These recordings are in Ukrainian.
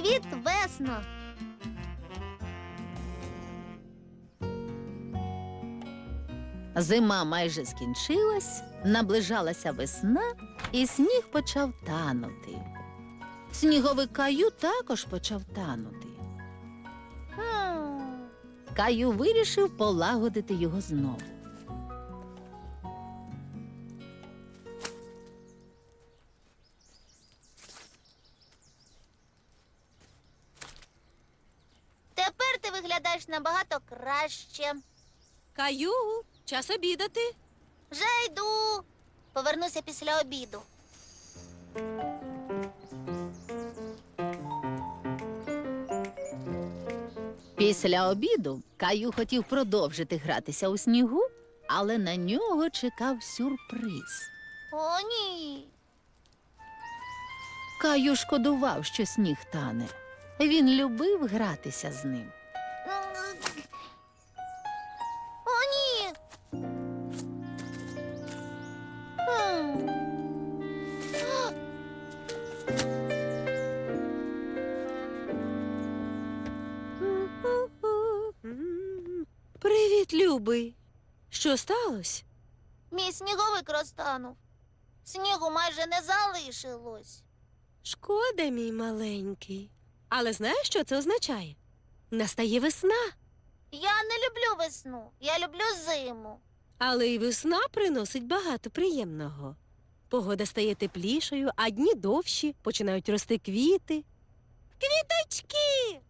Привіт, весно! Зима майже скінчилась, наближалася весна, і сніг почав танути. Сніговий каю також почав танути. Каю вирішив полагодити його знову. Виглядаєш набагато краще. Каю, час обідати. Вже йду. Повернуся після обіду. Після обіду Каю хотів продовжити гратися у снігу, але на нього чекав сюрприз. О, ні. Каю шкодував, що сніг тане. Він любив гратися з ним. Привіт, любий. Що сталося? Мій сніговик розтанув. Снігу майже не залишилось. Шкода, мій маленький. Але знаєш, що це означає? Настає весна, Я не люблю весну, я люблю зиму. але й весна приносить багато приємного. Погода стає теплішою, а дні довші, починають рости квіти. Квіточки.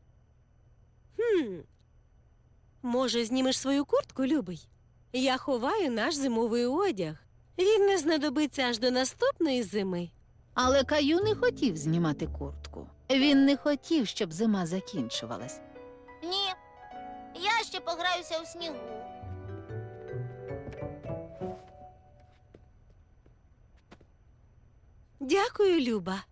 Може, знімеш свою куртку, любий? Я ховаю наш зимовий одяг. Він не знадобиться аж до наступної зими. Але Каю не хотів знімати куртку. Він не хотів, щоб зима закінчувалась. Ні. Я ще пограюся у снігу. Дякую, Люба.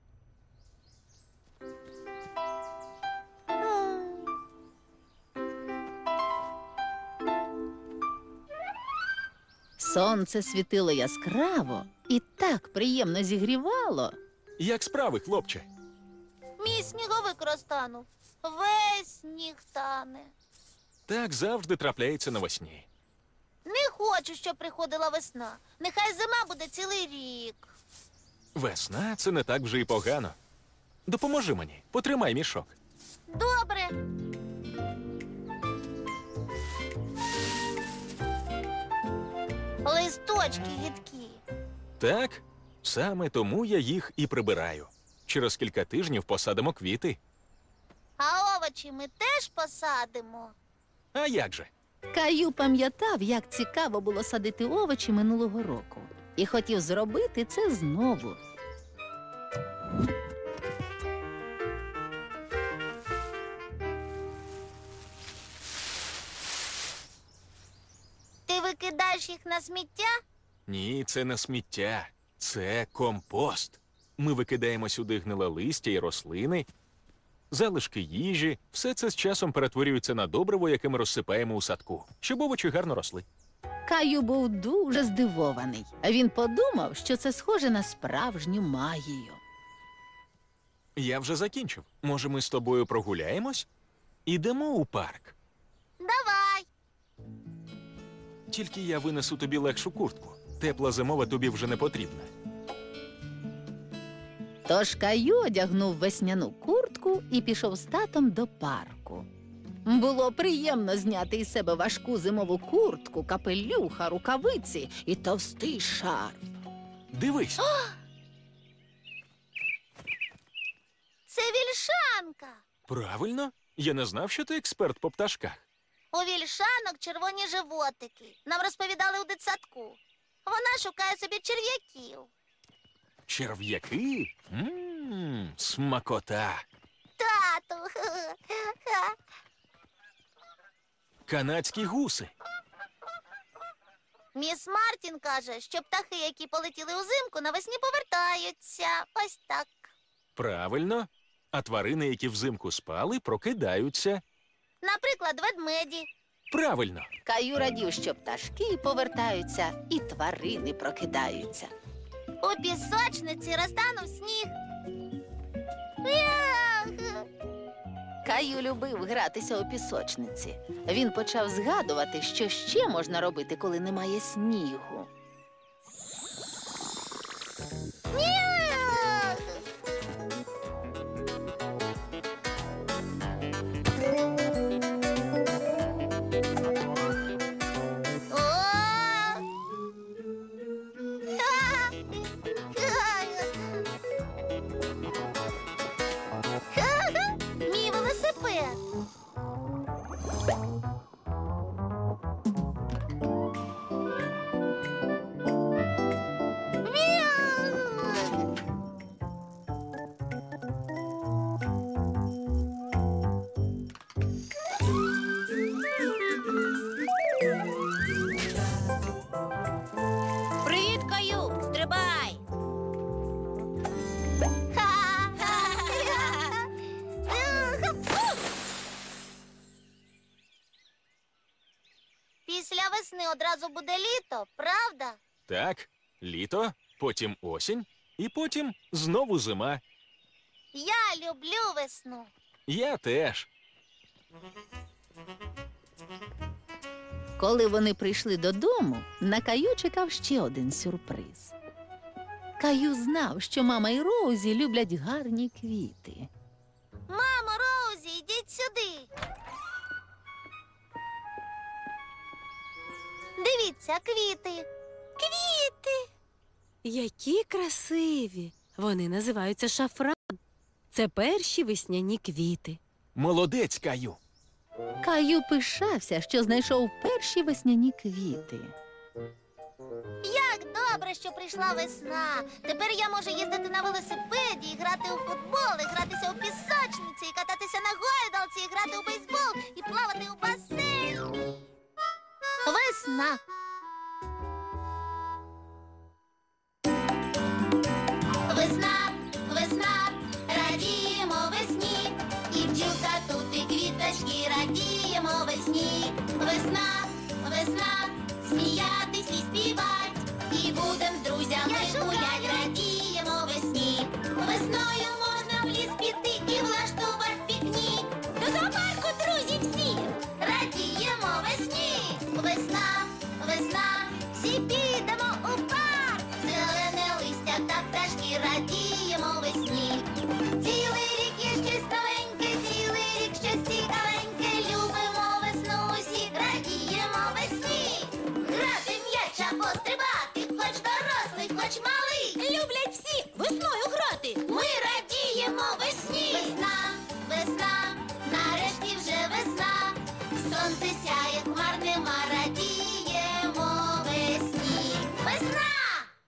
Сонце світило яскраво і так приємно зігрівало. Як справи, хлопче? Мій сніговик розтанув. Весь сніг тане. Так завжди трапляється навесні. Не хочу, щоб приходила весна. Нехай зима буде цілий рік. Весна це не так вже й погано. Допоможи мені, потримай мішок. Добре. Листочки гидкі. Так, саме тому я їх і прибираю. Через кілька тижнів посадимо квіти. А овочі ми теж посадимо. А як же? Каю пам'ятав, як цікаво було садити овочі минулого року, і хотів зробити це знову. Викидаєш їх на сміття? Ні, це не сміття, це компост. Ми викидаємо сюди гниле листя і рослини, залишки їжі. Все це з часом перетворюється на добриво, яке ми розсипаємо у садку, щоб овочі гарно росли. Каю був дуже здивований. Він подумав, що це схоже на справжню магію. Я вже закінчив. Може, ми з тобою прогуляємось? Ідемо у парк. Давай. Тільки я винесу тобі легшу куртку. Тепла зимова тобі вже не потрібна. Тож Каю одягнув весняну куртку і пішов з татом до парку. Було приємно зняти із себе важку зимову куртку, капелюха, рукавиці і товстий шарф. Дивись, Це вільшанка. правильно? Я не знав, що ти експерт по пташках. У вільшанок червоні животики. Нам розповідали у дитсадку. Вона шукає собі черв'яків. Черв'яки? Мм, смакота. Тату. Канадські гуси. Міс Мартін каже, що птахи, які полетіли узимку, навесні повертаються. Ось так. Правильно. А тварини, які взимку спали, прокидаються. Наприклад, ведмеді. Правильно. Каю радів, що пташки повертаються і тварини прокидаються. У пісочниці розтанув сніг. Каю любив гратися у пісочниці. Він почав згадувати, що ще можна робити, коли немає снігу. Одразу буде літо, правда? Так, літо, потім осінь, і потім знову зима. Я люблю весну. Я теж. Коли вони прийшли додому, на Каю чекав ще один сюрприз. Каю знав, що мама і Роузі люблять гарні квіти. Мамо, Роузі, йдіть сюди. Дивіться, квіти. Квіти. Які красиві! Вони називаються шафран. Це перші весняні квіти. Молодець, Каю. Каю пишався, що знайшов перші весняні квіти. Як добре, що прийшла весна. Тепер я можу їздити на велосипеді, і грати у футбол, і гратися у пісочниці, і кататися на гойдалці, і грати у бейсбол, і плавати у басейні. Весна. Весна, весна, радіємо весні. І бджілка тут, і квіточки, радіємо весні. Весна, весна, сміятись і співать. І будем з друзями хоч малий. Люблять всі весною